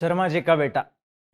शर्मा का बेटा.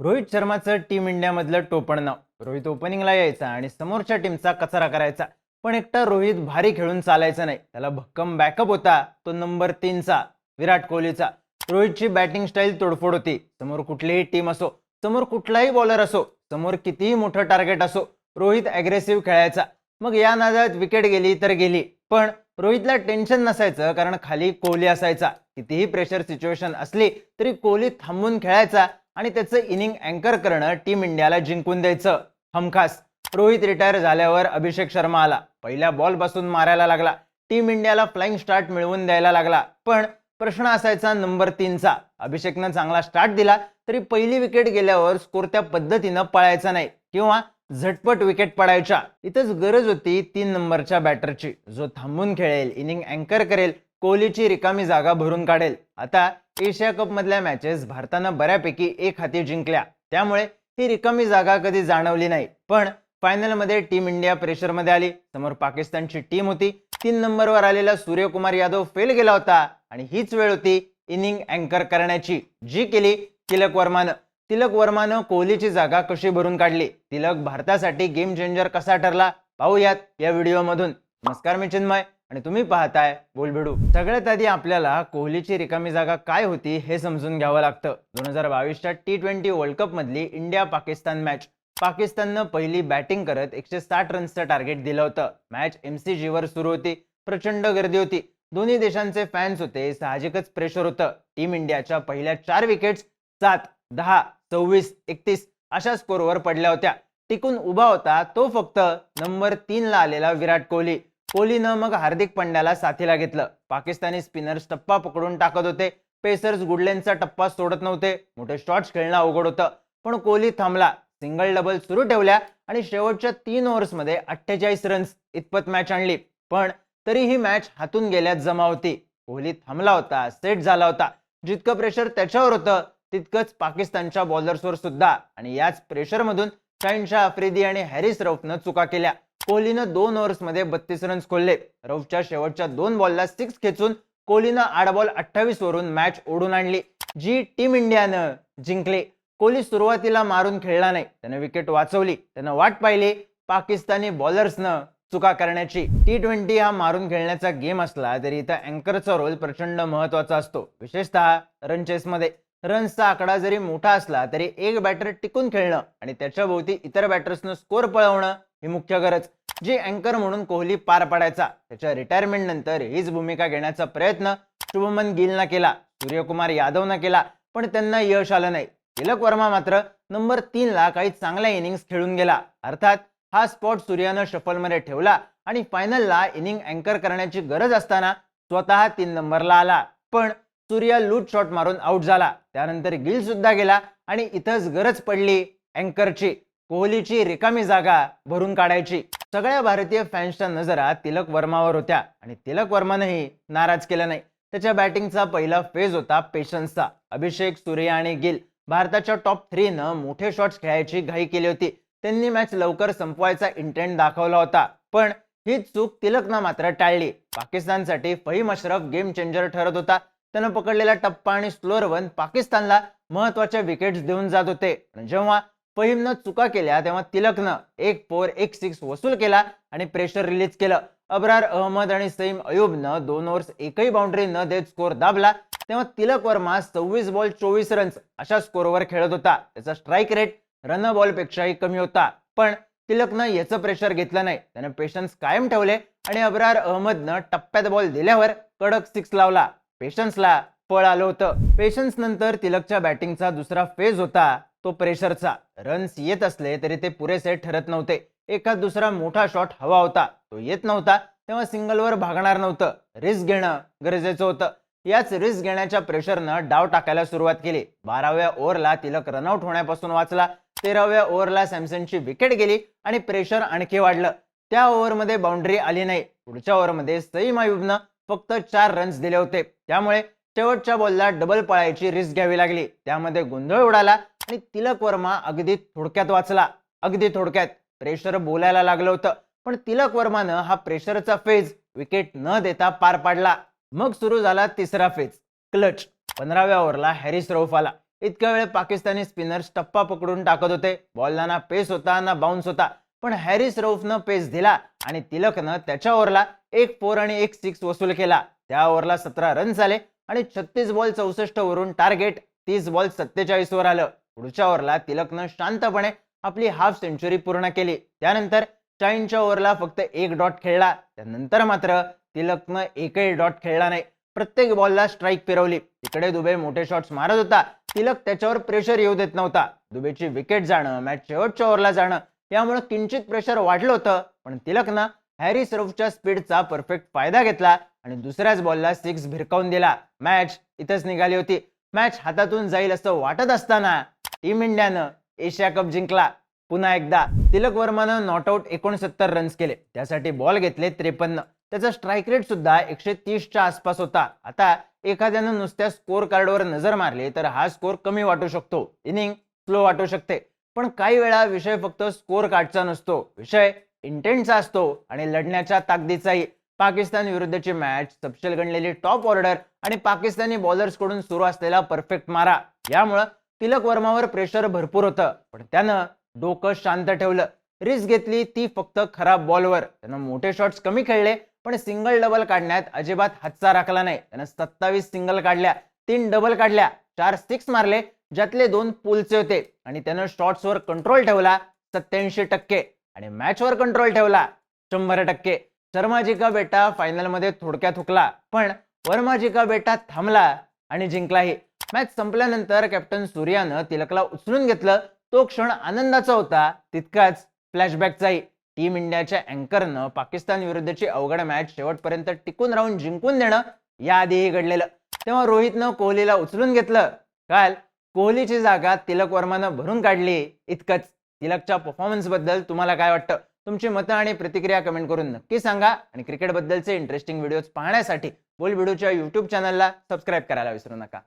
रोहित शर्माचं टीम इंडियामधलं टोपण नाव. रोहित ओपनिंगला यायचा आणि समोरच्या टीमचा कचरा करायचा. पण एकटा रोहित भारी खेळून चालायचा नाही. त्याला भक्कम बॅकअप होता. तो नंबर तीनचा विराट कोहलीचा. रोहितची बॅटिंग स्टाईल तोडफोड होती. समोर कुठलीही टीम असो समोर कुठलाही बॉलर असो समोर कितीही मोठं टार्गेट असो रोहित अग्रेसिव्ह खेळायचा. मग या नादात विकेट गेली तर गेली. पण रोहितला टेन्शन नसायचं कारण खाली कोहली असायचा. कितीही प्रेशर सिच्युएशन असली तरी कोहली थांबून खेळायचा आणि त्याचं इनिंग अँकर करणं टीम इंडियाला जिंकून द्यायचं. हमखास. रोहित रिटायर झाल्यावर अभिषेक शर्मा आला. पहिल्या बॉलपासून मारायला लागला. टीम इंडियाला फ्लाइंग स्टार्ट मिळवून द्यायला लागला. पण प्रश्न असायचा नंबर तीनचा अभिषेकनं चांगला स्टार्ट दिला तरी पहिली विकेट गेल्यावर स्कोर त्या पद्धतीनं पळायचा नाही. किंवा झटपट विकेट पडायच्या. इथंच गरज होती तीन नंबरच्या बॅटरची जो थांबून खेळेल इनिंग अँकर करेल कोहलीची रिकामी जागा भरून काढेल. आता एशिया कप मधल्या मॅचेस भारतानं बऱ्यापैकी एक हाती जिंकल्या. त्यामुळे ही रिकामी जागा कधी जाणवली नाही. पण फायनलमध्ये टीम इंडिया प्रेशरमध्ये आली. समोर पाकिस्तानची टीम होती. तीन नंबरवर आलेला सूर्यकुमार यादव फेल गेला होता. आणि हीच वेळ होती इनिंग अँकर करण्याची. जी केली तिलक वर्मानं. तिलक वर्मानं कोहलीची जागा कशी भरून काढली? तिलक भारतासाठी गेम चेंजर कसा ठरला? पाहूयात या व्हिडिओमधून. नमस्कार मी चिन्मय आणि तुम्ही पाहताय बोलभिडू सगळ्यात आधी आपल्याला कोहलीची रिकामी जागा काय होती हे समजून घ्यावं लागतं. दोन हजार बावीसच्या टी ट्वेंटी वर्ल्ड कप मधली इंडिया पाकिस्तान मॅच पाकिस्ताननं पहिली बॅटिंग करत एकशे साठ रन्सचं टार्गेट दिलं होतं. मॅच एमसीजी वर सुरू होती. प्रचंड गर्दी होती. दोन्ही देशांचे फॅन्स होते. साहजिकच प्रेशर होतं. टीम इंडियाच्या पहिल्या चार विकेट्स सात दहा सव्वीस एकतीस अशा स्कोरवर पडल्या होत्या. टिकून उभा होता तो फक्त नंबर तीनला आलेला विराट कोहली. कोहलीनं मग हार्दिक पंड्याला साथीला घेतलं. पाकिस्तानी स्पिनर्स टप्पा पकडून टाकत होते. पेसर्स गुडलेनचा टप्पा सोडत नव्हते. मोठे शॉट्स खेळणं अवघड होतं. पण कोहली थांबला. सिंगल डबल सुरू ठेवल्या आणि शेवटच्या तीन ओव्हर्समध्ये अठ्ठेचाळीस रन्स इतपत मॅच आणली. पण तरी ही मॅच हातून गेल्यात जमा होती. कोहली थांबला होता. सेट झाला होता. जितकं प्रेशर त्याच्यावर होतं तितकंच पाकिस्तानच्या बॉलर्सवर सुद्धा. आणि याच प्रेशरमधून शाहीनशाह आफ्रिदी आणि हॅरिस रौफनं चुका केल्या. कोहलीनं दोन ओव्हर्समध्ये बत्तीस रन्स खोलले. रौफच्या शेवटच्या दोन बॉलला सिक्स खेचून कोहलीनं आठ बॉल अठ्ठावीस वरून मॅच ओढून आणली. जी टीम इंडियानं जिंकले. कोहली सुरुवातीला मारून खेळला नाही. त्यानं विकेट वाचवली. त्यानं वाट पाहिली. पाकिस्तानी बॉलर्सनं चुका करण्याची. टी ट्वेंटी हा मारून खेळण्याचा गेम असला तरी इथं अँकरचा रोल प्रचंड महत्त्वाचा असतो. विशेषतः रन चेसमध्ये रन्सचा आकडा जरी मोठा असला तरी एक बॅटर टिकून खेळणं आणि त्याच्या भोवती इतर बॅटर्सनं स्कोर पळवणं ही मुख्य गरज. जी अँकर म्हणून कोहली पार पाडायचा त्याच्या रिटायरमेंट नंतर हीच भूमिका घेण्याचा प्रयत्न शुभमन गिलनं केला सूर्यकुमार यादवनं केला पण त्यांना यश आलं नाही. तिलक वर्मा मात्र नंबर तीनला काही चांगल्या इनिंग्स खेळून गेला. अर्थात हा स्पॉट सूर्यानं शफलमध्ये ठेवला आणि फायनलला इनिंग अँकर करण्याची गरज असताना स्वतः तीन नंबरला आला. पण सूर्या लूट शॉट मारून आउट झाला. त्यानंतर गिल सुद्धा गेला आणि इथंच गरज पडली अँकरची. कोहलीची रिकामी जागा भरून काढायची. सगळ्या भारतीय फॅन्सच्या नजरा तिलक वर्मावर होत्या आणि तिलक वर्मानंही नाराज केला नाही. त्याच्या बॅटिंगचा पहिला फेज होता पेशन्सचा अभिषेक सूर्या आणि गिल भारताच्या टॉप थ्रीनं मोठे शॉट्स खेळायची घाई केली होती. त्यांनी मॅच लवकर संपवायचा इंटेंट दाखवला होता. पण ही चूक तिलकनं मात्र टाळली. पाकिस्तानसाठी फहीम अशरफ गेम चेंजर ठरत होता. त्यानं पकडलेला टप्पा आणि स्लोअर वन पाकिस्तानला महत्त्वाच्या विकेट्स देऊन जात होते. जेव्हा फहीमनं चुका केल्या तेव्हा तिलकनं एक फोर एक सिक्स वसूल केला आणि प्रेशर रिलीज केलं. अबरार अहमद आणि सईम अयुबनं दोन ओव्हर्स एकही बाउंड्री न देत स्कोर दाबला. तेव्हा तिलक वर्मा सव्वीस बॉल चोवीस रन्स अशा स्कोरवर खेळत होता. त्याचा स्ट्राईक रेट रन बॉलपेक्षाही कमी होता. पण तिलकनं याचं प्रेशर घेतलं नाही. त्यानं पेशन्स कायम ठेवले आणि अबरार अहमदनं टप्प्यात बॉल दिल्यावर कडक सिक्स लावला. पेशन्सला फळ आलं होतं. पेशन्स नंतर तिलकच्या बॅटिंगचा दुसरा फेज होता. तो प्रेशरचा. रन्स येत असले तरी ते पुरेसे ठरत नव्हते. एखाद दुसरा मोठा शॉट हवा होता. तो येत नव्हता. तेव्हा सिंगलवर भागणार नव्हतं. रिस्क घेणं गरजेचं होतं. याच रिस्क घेण्याच्या प्रेशरनं डाव टाकायला सुरुवात केली. बाराव्या ओव्हरला तिलक रनआउट होण्यापासून वाचला. तेराव्या ओव्हरला सॅमसनची विकेट गेली आणि प्रेशर आणखी वाढलं. त्या ओव्हरमध्ये बाउंड्री आली नाही. पुढच्या ओव्हरमध्ये सईम आयुबनं फक्त चार रन्स दिले होते. त्यामुळे शेवटच्या बॉलला डबल पळायची रिस्क घ्यावी लागली. त्यामध्ये गोंधळ उडाला आणि तिलक वर्मा अगदी थोडक्यात वाचला. अगदी थोडक्यात प्रेशर बोलायला लागलं होतं. पण तिलक वर्मानं हा प्रेशरचा फेज विकेट न देता पार पाडला. मग सुरू झाला तिसरा फेज क्लच पंधराव्या ओव्हरला हॅरिस रौफ आला. इतक्या वेळ पाकिस्तानी स्पिनर्स टप्पा पकडून टाकत होते. बॉलला ना पेस होता ना बाउन्स होता. पण हॅरिस रौफनं पेस दिला. आणि तिलकनं त्याच्या ओव्हरला एक फोर आणि एक सिक्स वसूल केला. त्या ओव्हरला सतरा रन झाले आणि छत्तीस बॉल चौसष्ट वरून टार्गेट तीस बॉल सत्तेचाळीस वर आलं. पुढच्या ओव्हरला तिलकनं शांतपणे आपली हाफ सेंचुरी पूर्ण केली. त्यानंतर चाईनच्या ओव्हरला फक्त एक डॉट खेळला. त्यानंतर मात्र तिलकनं एकही डॉट खेळला नाही. प्रत्येक बॉलला स्ट्राईक फिरवली. तिकडे दुबे मोठे शॉट्स मारत होता. तिलक त्याच्यावर प्रेशर येऊ देत नव्हता. दुबेची विकेट जाणं मॅच शेवटच्या ओव्हरला जाणं यामुळे किंचित प्रेशर वाढलं होतं पण तिलकनं हॅरी रफच्या स्पीडचा परफेक्ट फायदा घेतला आणि दुसऱ्याच बॉलला सिक्स भिरकावून दिला. मॅच इथंच निघाली होती. मॅच हातातून जाईल असं वाटत असताना टीम इंडियानं एशिया कप जिंकला. पुन्हा एकदा तिलक वर्मानं नॉट आउट एकोणसत्तर रन्स केले. त्यासाठी बॉल घेतले त्रेपन्न. त्याचा स्ट्राईक रेट सुद्धा एकशे तीसच्या आसपास होता. आता एखाद्यानं नुसत्या स्कोर कार्डवर नजर मारली तर हा स्कोर कमी वाटू शकतो. इनिंग स्लो वाटू शकते. पण काही वेळा विषय फक्त स्कोर कार्डचा नसतो. विषय इंटेंटचा असतो आणि लढण्याच्या ताकदीचाही. पाकिस्तान विरुद्धची मॅच तपशील गणलेली टॉप ऑर्डर आणि पाकिस्तानी बॉलर्सकडून सुरू असलेला परफेक्ट मारा. यामुळं तिलक वर्मावर प्रेशर भरपूर होतं. पण त्यानं डोकं शांत ठेवलं. रिस्क घेतली ती फक्त खराब बॉलवर. त्यानं मोठे शॉट्स कमी खेळले पण सिंगल डबल काढण्यात अजिबात हातचा राखला नाही. त्यानं सत्तावीस सिंगल काढल्या तीन डबल काढल्या चार सिक्स मारले ज्यातले दोन पुलचे होते. आणि त्यानं शॉट्सवर कंट्रोल ठेवला सत्याऐंशी टक्के. आणि मॅचवर कंट्रोल ठेवला शंभर टक्के. शर्माजी का बेटा फायनलमध्ये थोडक्यात हुकला. पण वर्माजी का बेटा थांबला आणि जिंकलाही. मॅच संपल्यानंतर कॅप्टन सूर्यानं तिलकला उचलून घेतलं. तो क्षण आनंदाचा होता. तितकाच फ्लॅशबॅकचाही टीम इंडियाच्या अँकरनं पाकिस्तान विरुद्धची अवघड मॅच शेवटपर्यंत टिकून राहून जिंकून देणं याआधीही घडलेलं. तेव्हा रोहितनं कोहलीला उचलून घेतलं. काल कोहलीची जागा तिलक वर्मानं भरून काढली. इतकंच. तिलकच्या परफॉर्मन्सबद्दल तुम्हाला काय वाटतं? तुमची मतं आणि प्रतिक्रिया कमेंट करून नक्की सांगा. आणि क्रिकेटबद्दलचे इंटरेस्टिंग व्हिडिओज पाहण्यासाठी बोल व्हिडिओच्या युट्यूब चॅनलला सबस्क्राईब करायला विसरू नका.